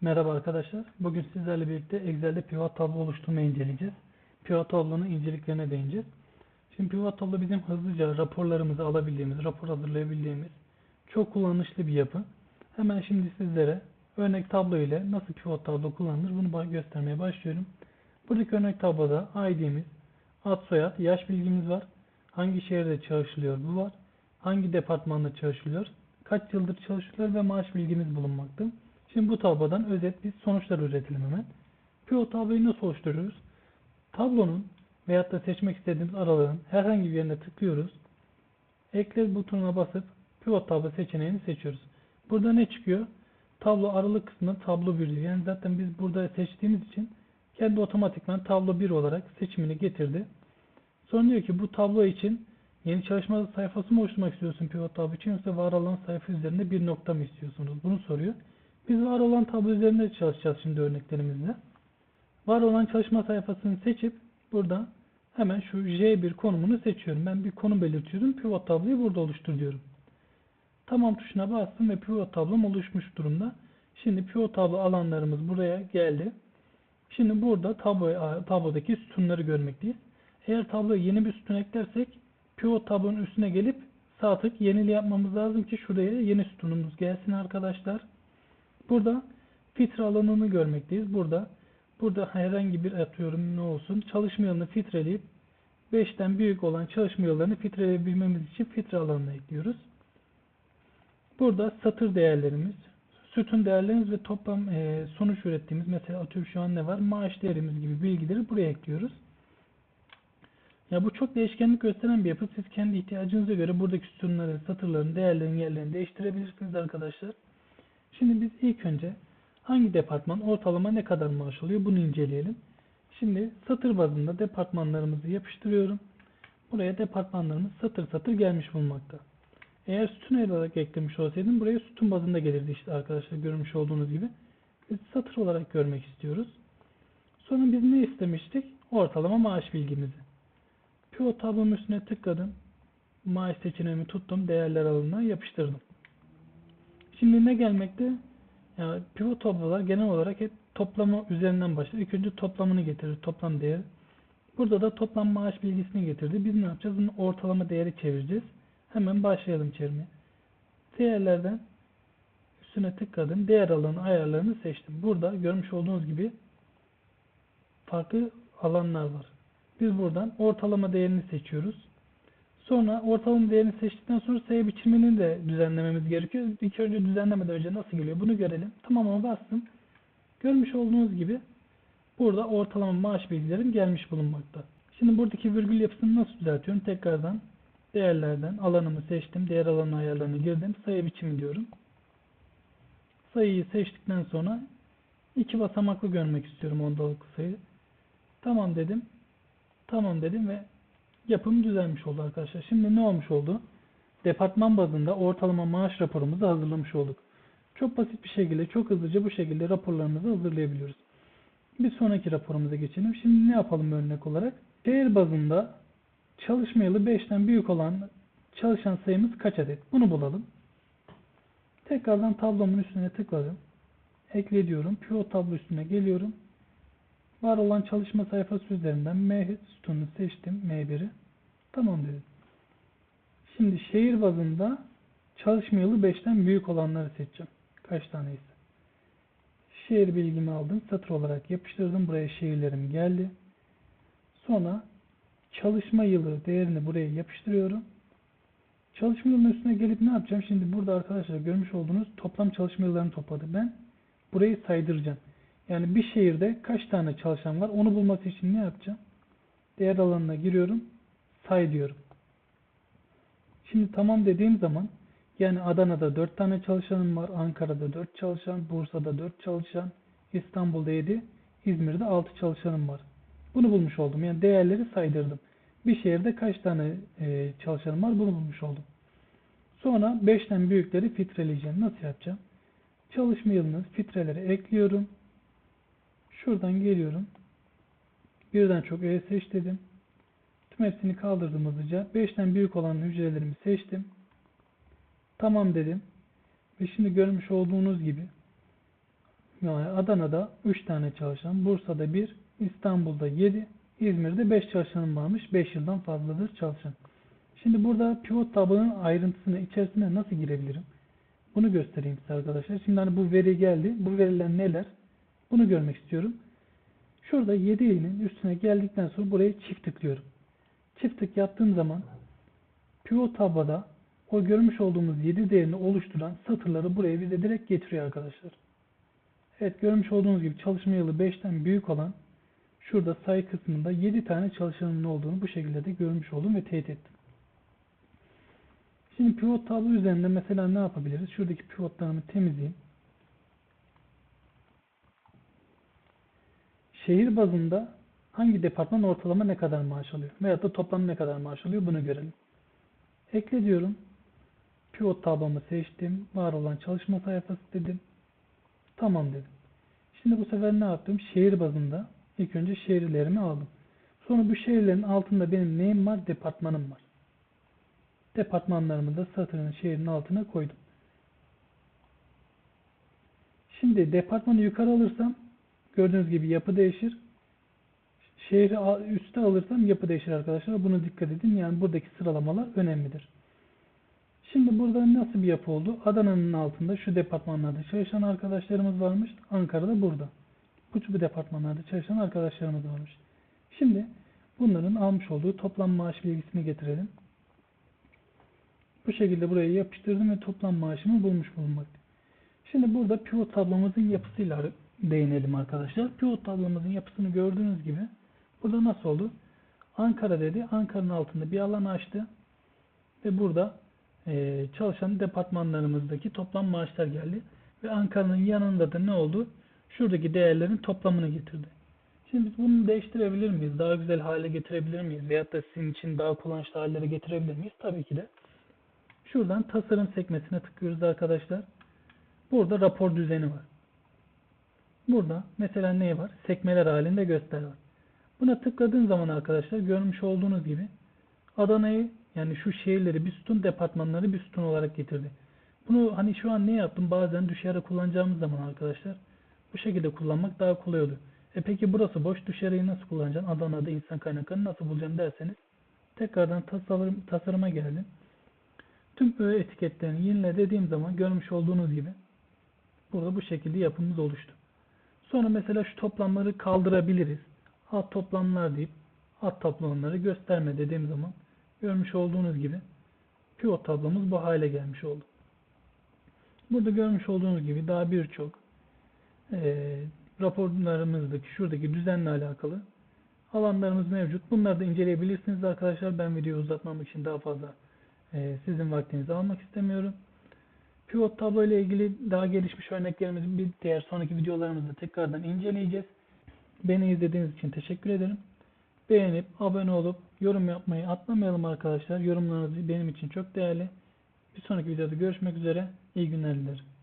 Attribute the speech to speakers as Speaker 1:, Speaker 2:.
Speaker 1: Merhaba arkadaşlar. Bugün sizlerle birlikte Excel'de pivot tablo oluşturmayı inceleyeceğiz. Pivot tablonun inceliklerine değineceğiz. Şimdi pivot tablo bizim hızlıca raporlarımızı alabildiğimiz, rapor hazırlayabildiğimiz çok kullanışlı bir yapı. Hemen şimdi sizlere örnek tablo ile nasıl pivot tablo kullanılır bunu göstermeye başlıyorum. Buradaki örnek tabloda ID'miz, ad soyad, yaş bilgimiz var. Hangi şehirde çalışılıyor bu var. Hangi departmanda çalışılıyor, kaç yıldır çalışılıyor ve maaş bilgimiz bulunmakta. Şimdi bu tablodan özet bir sonuçlar üretelim hemen. Pivot tabloyu nasıl oluşturuyoruz? Tablonun veyahut da seçmek istediğimiz aralığın herhangi bir yerine tıklıyoruz. Ekle butonuna basıp pivot tablo seçeneğini seçiyoruz. Burada ne çıkıyor? Tablo aralık kısmında tablo 1 diyor. Yani zaten biz burada seçtiğimiz için kendi otomatikman tablo 1 olarak seçimini getirdi. Sonra diyor ki bu tablo için yeni çalışma sayfası mı oluşturmak istiyorsun pivot tablo için yoksa var olan sayfa üzerinde bir nokta mı istiyorsunuz? Bunu soruyor. Biz var olan tablo üzerinde çalışacağız şimdi örneklerimizde. Var olan çalışma sayfasını seçip burada hemen şu J1 konumunu seçiyorum. Ben bir konum belirtiyorum. Pivot tabloyu burada oluştur diyorum. Tamam tuşuna bastım ve pivot tablom oluşmuş durumda. Şimdi pivot tablo alanlarımız buraya geldi. Şimdi burada tablo, tablodaki sütunları görmekteyiz. Eğer tabloya yeni bir sütun eklersek pivot tablonun üstüne gelip sağ tık yenili yapmamız lazım ki şuraya yeni sütunumuz gelsin arkadaşlar. Burada filtre alanını görmekteyiz. Burada burada herhangi bir atıyorum ne olsun çalışma yılını filtreleyip 5'ten büyük olan çalışma yıllarını filtreleyebilmemiz için filtre alanına ekliyoruz. Burada satır değerlerimiz, sütun değerlerimiz ve toplam e, sonuç ürettiğimiz mesela atıyorum şu an ne var? Maaş değerimiz gibi bilgileri buraya ekliyoruz. Ya bu çok değişkenlik gösteren bir yapı. Siz kendi ihtiyacınıza göre buradaki sütunların, satırların, değerlerin yerlerini değiştirebilirsiniz arkadaşlar. Şimdi biz ilk önce hangi departman ortalama ne kadar maaş alıyor bunu inceleyelim. Şimdi satır bazında departmanlarımızı yapıştırıyorum. Buraya departmanlarımız satır satır gelmiş bulunmakta. Eğer sütun olarak eklemiş olsaydım buraya sütun bazında gelirdi işte arkadaşlar görmüş olduğunuz gibi. Biz satır olarak görmek istiyoruz. Sonra biz ne istemiştik? Ortalama maaş bilgimizi. Pivot tablonun üstüne tıkladım. Maaş seçeneğimi tuttum. Değerler alanına yapıştırdım. Şimdi ne gelmekte? Yani pivot tablolar genel olarak hep toplama üzerinden başlar. İlk önce toplamını getirir. Toplam değeri. Burada da toplam maaş bilgisini getirdi. Biz ne yapacağız? Bunu ortalama değeri çevireceğiz. Hemen başlayalım çevirmeye. Değerlerden üstüne tıkladım. Değer alanı ayarlarını seçtim. Burada görmüş olduğunuz gibi farklı alanlar var. Biz buradan ortalama değerini seçiyoruz. Sonra ortalama değerini seçtikten sonra sayı biçimini de düzenlememiz gerekiyor. İlk önce düzenlemeden önce nasıl geliyor bunu görelim. Tamamına bastım. Görmüş olduğunuz gibi burada ortalama maaş bilgilerim gelmiş bulunmakta. Şimdi buradaki virgül yapısını nasıl düzeltiyorum? Tekrardan değerlerden alanımı seçtim. Değer alanı ayarlarına girdim. Sayı biçimi diyorum. Sayıyı seçtikten sonra iki basamaklı görmek istiyorum ondalık sayı. Tamam dedim. Tamam dedim ve yapım düzelmiş oldu arkadaşlar. Şimdi ne olmuş oldu? Departman bazında ortalama maaş raporumuzu hazırlamış olduk. Çok basit bir şekilde, çok hızlıca bu şekilde raporlarımızı hazırlayabiliyoruz. Bir sonraki raporumuza geçelim. Şimdi ne yapalım örnek olarak? Şehir bazında çalışma yılı 5'ten büyük olan çalışan sayımız kaç adet? Bunu bulalım. Tekrardan tablomun üstüne tıkladım. Ekle diyorum. Pivot tablo üstüne geliyorum. Var olan çalışma sayfası üzerinden M sütununu seçtim. M1'i. Tamam dedim. Şimdi şehir bazında çalışma yılı 5'ten büyük olanları seçeceğim. Kaç taneyse. Şehir bilgimi aldım. Satır olarak yapıştırdım. Buraya şehirlerim geldi. Sonra çalışma yılı değerini buraya yapıştırıyorum. Çalışma yılının üstüne gelip ne yapacağım? Şimdi burada arkadaşlar görmüş olduğunuz toplam çalışma yıllarını topladı. Ben burayı saydıracağım. Yani bir şehirde kaç tane çalışan var onu bulması için ne yapacağım? Değer alanına giriyorum. Say diyorum. Şimdi tamam dediğim zaman yani Adana'da 4 tane çalışanım var. Ankara'da 4 çalışan, Bursa'da 4 çalışan, İstanbul'da 7, İzmir'de 6 çalışanım var. Bunu bulmuş oldum. Yani değerleri saydırdım. Bir şehirde kaç tane e, çalışanım var bunu bulmuş oldum. Sonra 5'ten büyükleri filtreleyeceğim. Nasıl yapacağım? Çalışma yılını filtrelere ekliyorum. Şuradan geliyorum. Birden çok E seç dedim. Tüm hepsini kaldırdım hızlıca. 5'ten büyük olan hücrelerimi seçtim. Tamam dedim. Ve şimdi görmüş olduğunuz gibi Yani Adana'da 3 tane çalışan, Bursa'da 1, İstanbul'da 7, İzmir'de 5 çalışanım varmış. 5 yıldan fazladır çalışan. Şimdi burada pivot tablonun ayrıntısına içerisine nasıl girebilirim? Bunu göstereyim size arkadaşlar. Şimdi hani bu veri geldi. Bu veriler neler? Bunu görmek istiyorum. Şurada 7 ilin üstüne geldikten sonra buraya çift tıklıyorum. Çift tık yaptığım zaman pivot tabloda o görmüş olduğumuz 7 değerini oluşturan satırları buraya bize direkt getiriyor arkadaşlar. Evet görmüş olduğunuz gibi çalışma yılı 5'ten büyük olan şurada sayı kısmında 7 tane çalışanımın olduğunu bu şekilde de görmüş oldum ve teyit ettim. Şimdi pivot tablo üzerinde mesela ne yapabiliriz? Şuradaki pivotlarımı temizleyeyim. Şehir bazında hangi departman ortalama ne kadar maaş alıyor? Veyahut da toplam ne kadar maaş alıyor? Bunu görelim. Ekle diyorum. Pivot tablomu seçtim. Var olan çalışma sayfası dedim. Tamam dedim. Şimdi bu sefer ne yaptım? Şehir bazında ilk önce şehirlerimi aldım. Sonra bu şehirlerin altında benim neyim var? Departmanım var. Departmanlarımı da satırın şehrin altına koydum. Şimdi departmanı yukarı alırsam gördüğünüz gibi yapı değişir. Şehri üste alırsam yapı değişir arkadaşlar. Buna dikkat edin. Yani buradaki sıralamalar önemlidir. Şimdi burada nasıl bir yapı oldu? Adana'nın altında şu departmanlarda çalışan arkadaşlarımız varmış. Ankara'da burada. Bu bu departmanlarda çalışan arkadaşlarımız varmış. Şimdi bunların almış olduğu toplam maaş bilgisini getirelim. Bu şekilde buraya yapıştırdım ve toplam maaşımı bulmuş bulunmaktayım. Şimdi burada pivot tablomuzun yapısıyla değinelim arkadaşlar. Pivot tablomuzun yapısını gördüğünüz gibi burada nasıl oldu? Ankara dedi. Ankara'nın altında bir alan açtı. Ve burada eee, çalışan departmanlarımızdaki toplam maaşlar geldi. Ve Ankara'nın yanında da ne oldu? Şuradaki değerlerin toplamını getirdi. Şimdi biz bunu değiştirebilir miyiz? Daha güzel hale getirebilir miyiz? Veyahut da sizin için daha kullanışlı hallere getirebilir miyiz? Tabii ki de. Şuradan tasarım sekmesine tıklıyoruz arkadaşlar. Burada rapor düzeni var. Burada mesela ne var? Sekmeler halinde göster var. Buna tıkladığın zaman arkadaşlar görmüş olduğunuz gibi Adana'yı yani şu şehirleri bir sütun, departmanları bir sütun olarak getirdi. Bunu hani şu an ne yaptım? Bazen dışarı kullanacağımız zaman arkadaşlar bu şekilde kullanmak daha kolay oluyor. E peki burası boş dışarıyı nasıl kullanacaksın? Adana'da insan kaynaklarını nasıl bulacağım derseniz tekrardan tasarım, tasarıma geldim. Tüm etiketlerini yenile dediğim zaman görmüş olduğunuz gibi burada bu şekilde yapımız oluştu. Sonra mesela şu toplamları kaldırabiliriz. Alt toplamlar deyip alt toplamları gösterme dediğim zaman görmüş olduğunuz gibi pivot tablomuz bu hale gelmiş oldu. Burada görmüş olduğunuz gibi daha birçok eee raporlarımızdaki şuradaki düzenle alakalı alanlarımız mevcut. Bunları da inceleyebilirsiniz arkadaşlar. Ben videoyu uzatmamak için daha fazla eee, sizin vaktinizi almak istemiyorum. Pivot tablo ile ilgili daha gelişmiş örneklerimizi bir diğer sonraki videolarımızda tekrardan inceleyeceğiz. Beni izlediğiniz için teşekkür ederim. Beğenip abone olup yorum yapmayı atlamayalım arkadaşlar. Yorumlarınız benim için çok değerli. Bir sonraki videoda görüşmek üzere. İyi günler dilerim.